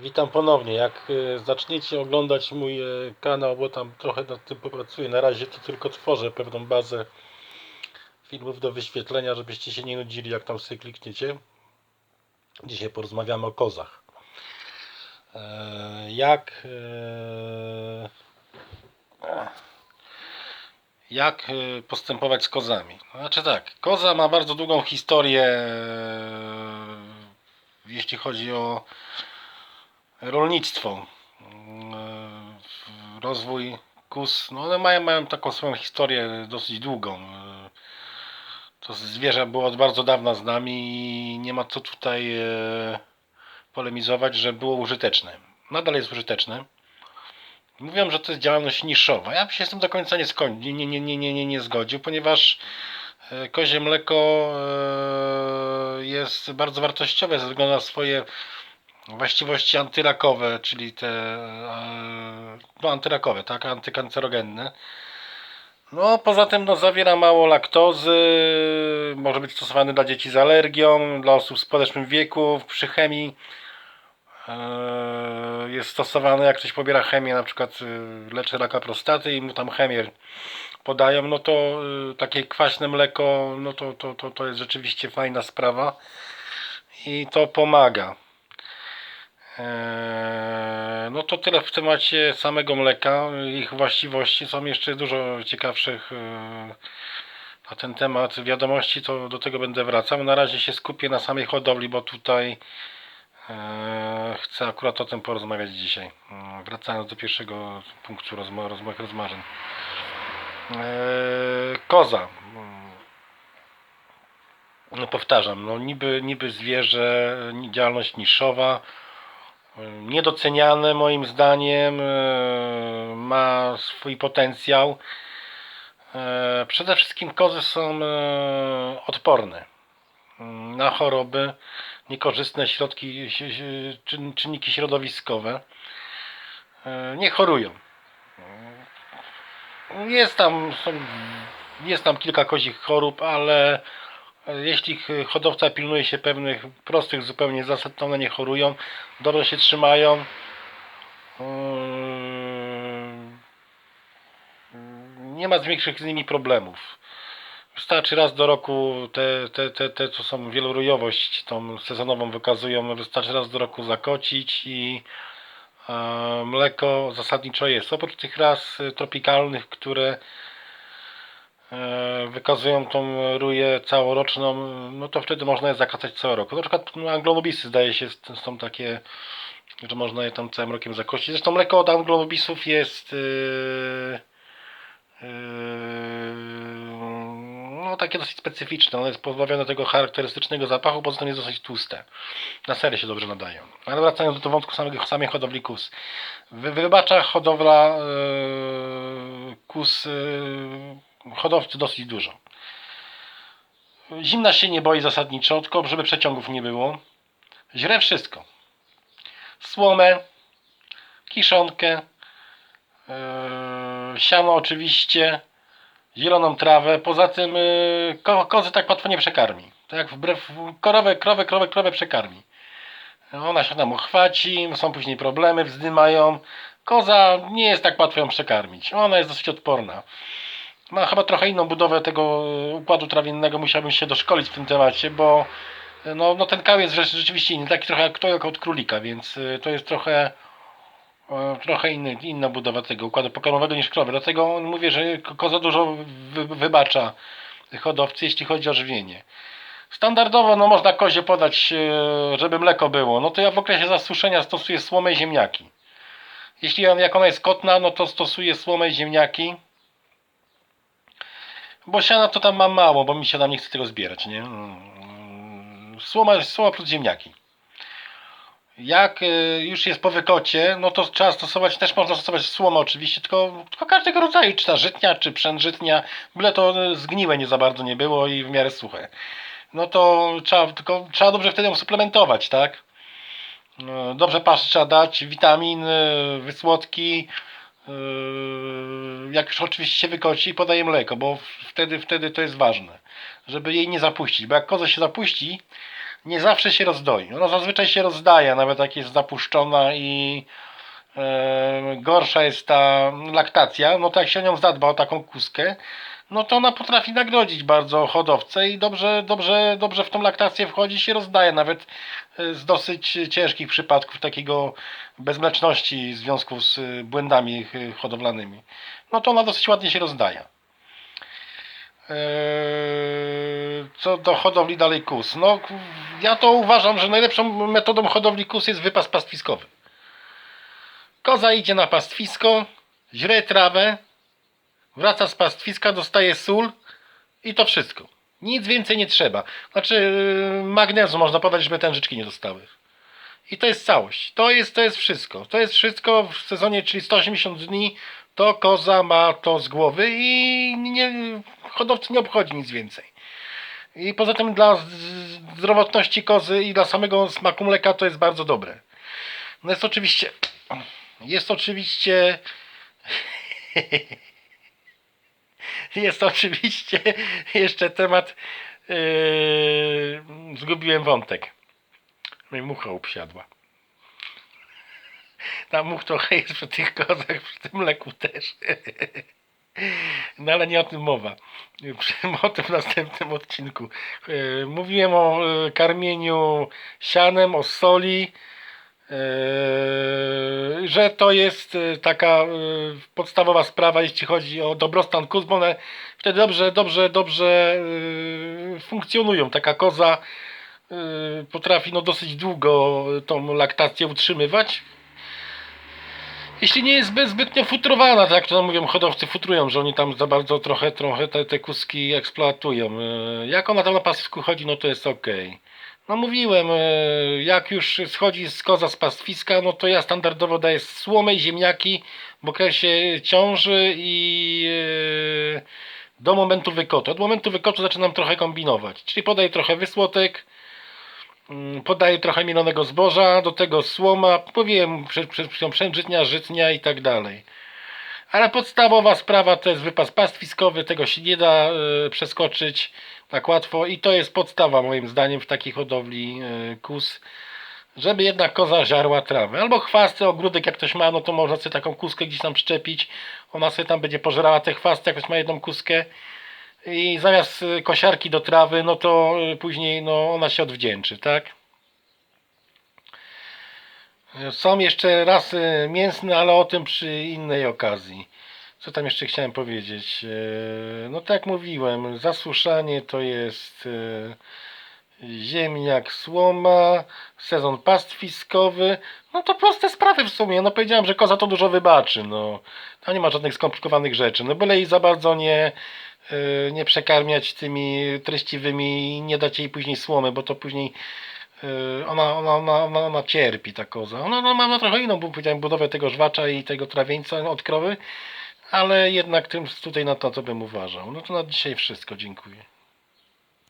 Witam ponownie. Jak e, zaczniecie oglądać mój e, kanał, bo tam trochę nad tym popracuję. Na razie to tylko tworzę pewną bazę filmów do wyświetlenia, żebyście się nie nudzili, jak tam sobie klikniecie. Dzisiaj porozmawiamy o kozach. E, Jak jak postępować z kozami? Znaczy tak, koza ma bardzo długą historię, jeśli chodzi o rolnictwo, mm, rozwój kus, no one mają, mają taką swoją historię dosyć długą. E, To zwierzę było od bardzo dawna z nami i nie ma co tutaj e, polemizować, że było użyteczne. Nadal jest użyteczne. Mówią, że to jest działalność niszowa. Ja się z tym do końca nie, nie, nie, nie, nie, nie, nie, zgodził, ponieważ e, kozie mleko e, jest bardzo wartościowe ze względu na swoje właściwości antyrakowe, czyli te e, no antyrakowe, tak, antykancerogenne. No poza tym no, zawiera mało laktozy, może być stosowany dla dzieci z alergią, dla osób w podeszłym wieku, przy chemii e, jest stosowany, jak ktoś pobiera chemię, na przykład e, leczy raka prostaty i mu tam chemię podają, no to e, takie kwaśne mleko, no to, to, to, to jest rzeczywiście fajna sprawa i to pomaga. Eee, No to tyle w temacie samego mleka. Ich właściwości są jeszcze dużo ciekawszych eee, na ten temat wiadomości, to do tego będę wracał. Na razie się skupię na samej hodowli, bo tutaj eee, chcę akurat o tym porozmawiać dzisiaj. Wracając do pierwszego punktu rozmo- roz- moich rozmarzeń. Koza. No powtarzam, no niby, niby zwierzę, działalność niszowa, niedoceniane moim zdaniem, e, ma swój potencjał. E, Przede wszystkim kozy są e, odporne mm, na choroby, niekorzystne środki, czynniki środowiskowe. Nie chorują. Jest tam, są, jest tam kilka kozich chorób, ale jeśli hodowca pilnuje się pewnych prostych zupełnie zasad, to one nie chorują, dobrze się trzymają. Yy, Nie ma większych z nimi problemów. Wystarczy raz do roku te, te, te, te co są wielorujowość, tą sezonową wykazują, wystarczy raz do roku zakocić i mleko zasadniczo jest. Oprócz tych ras tropikalnych, które wykazują tą ruję całoroczną, no to wtedy można je zakacać cały rok. Na przykład no, anglonobisy zdaje się są takie, że można je tam całym rokiem zakosić. Zresztą mleko od anglonobisów jest yy, yy, no takie dosyć specyficzne. Ono jest pozbawione tego charakterystycznego zapachu, poza tym jest dosyć tłuste. Na sery się dobrze nadają. Ale wracając do tego wątku samego, samej hodowli kus. Wy, wybacza hodowla yy, kus yy, hodowcy dosyć dużo. Zimna się nie boi zasadniczo, tylko żeby przeciągów nie było. Źle wszystko. Słomę, kiszonkę, yy, siano oczywiście, zieloną trawę. Poza tym yy, ko, kozy tak łatwo nie przekarmi. Tak wbrew krowę, krowę, krowę, krowę przekarmi. Ona się tam uchwaci, są później problemy, wzdymają. Koza nie jest tak łatwo ją przekarmić. Ona jest dosyć odporna. Ma chyba trochę inną budowę tego e, układu trawiennego, musiałbym się doszkolić w tym temacie, bo e, no, no ten kał jest rzecz- rzeczywiście inny, taki trochę jak to jak od królika, więc e, to jest trochę trochę inny, inna budowa tego układu pokarmowego niż krowy. Dlatego mówię, że ko- koza dużo wy, wybacza hodowcy, jeśli chodzi o żywienie. Standardowo no, można kozie podać, żeby mleko było. No to ja w okresie zasuszenia stosuję słomę i ziemniaki. Jeśli jak ona jest kotna, no to stosuję słomę i ziemniaki. Bo siana to tam mam mało, bo mi się tam nie chce tego zbierać, nie? Słoma, słoma plus ziemniaki. Jak y, już jest po wykocie, no to trzeba stosować, też można stosować słomę oczywiście, tylko, tylko każdego rodzaju, czy ta żytnia, czy przężytnia, byle to y, zgniłe nie za bardzo nie było i w miarę suche. No to trzeba, tylko trzeba dobrze wtedy ją suplementować, tak? No, Dobrze pasz trzeba dać, witaminy, wysłodki, Yy, jak już oczywiście się wykoci, podaje mleko, bo wtedy, wtedy to jest ważne, żeby jej nie zapuścić, bo jak koza się zapuści, nie zawsze się rozdoi. Ona zazwyczaj się rozdaje, nawet jak jest zapuszczona i e, gorsza jest ta laktacja, no to jak się o nią zadba, o taką kuskę, no to ona potrafi nagrodzić bardzo hodowcę i dobrze, dobrze, dobrze w tą laktację wchodzi się rozdaje, nawet e, z dosyć ciężkich przypadków takiego bezmleczności w związku z e, błędami e, hodowlanymi. No to ona dosyć ładnie się rozdaje. Co do hodowli dalej kus. No, ja to uważam, że najlepszą metodą hodowli kus jest wypas pastwiskowy. Koza idzie na pastwisko, źre trawę, wraca z pastwiska, dostaje sól i to wszystko. Nic więcej nie trzeba. Znaczy, yy, magnezu można podać, żeby tężyczki nie dostały. I to jest całość. To jest, to jest wszystko. To jest wszystko w sezonie, czyli 180 dni, to koza ma to z głowy i nie, hodowcy nie obchodzi nic więcej. I poza tym dla zdrowotności kozy i dla samego smaku mleka to jest bardzo dobre. No jest oczywiście, jest oczywiście, jest oczywiście jeszcze temat, yy, zgubiłem wątek. No i mucha upsiadła. Tam much trochę jest przy tych kozach, przy tym mleku też. No ale nie o tym mowa. O tym w następnym odcinku. E, Mówiłem o e, karmieniu sianem, o soli, że to jest e, taka e, podstawowa sprawa, jeśli chodzi o dobrostan kóz, bo one wtedy dobrze, dobrze, dobrze e, funkcjonują. Taka koza potrafi no, dosyć długo tą laktację utrzymywać. Jeśli nie jest zbyt, zbytnio futrowana, tak to mówią hodowcy futrują, że oni tam za bardzo trochę, trochę te, te kuski eksploatują. Jak ona tam na pastwisku chodzi, no to jest ok. No mówiłem, e, jak już schodzi z koza z pastwiska, no to ja standardowo daję słomę i ziemniaki w okresie ciąży i e, do momentu wykotu. Od momentu wykotu zaczynam trochę kombinować, czyli podaję trochę wysłotek, Mm, Podaję trochę mielonego zboża, do tego słoma, mówiłem przed, przed chwilą przędzytnia, żytnia i tak dalej. Ale podstawowa sprawa to jest wypas pastwiskowy, tego się nie da e, przeskoczyć tak łatwo i to jest podstawa moim zdaniem w takiej hodowli e, kus, żeby jednak koza żarła trawę. Albo chwasty, ogródek jak ktoś ma, no to można sobie taką kuskę gdzieś tam przyczepić, ona sobie tam będzie pożerała te chwasty, jak ktoś ma jedną kuskę i zamiast y, kosiarki do trawy, no to y, później no, ona się odwdzięczy, tak? Są jeszcze rasy mięsne, ale o tym przy innej okazji. Co tam jeszcze chciałem powiedzieć? Y, No tak jak mówiłem, zasuszanie to jest y, ziemniak, słoma, sezon pastwiskowy. No to proste sprawy w sumie. No powiedziałem, że koza to dużo wybaczy. No. Tam nie ma żadnych skomplikowanych rzeczy. No byle jej za bardzo nie, y, nie przekarmiać tymi treściwymi i nie dać jej później słomy, bo to później ona, ona, ona, ona, ona cierpi ta koza. Ona, ona ma trochę inną, budowę tego żwacza i tego trawieńca od krowy, ale jednak tym tutaj na to, to bym uważał. No to na dzisiaj wszystko. Dziękuję.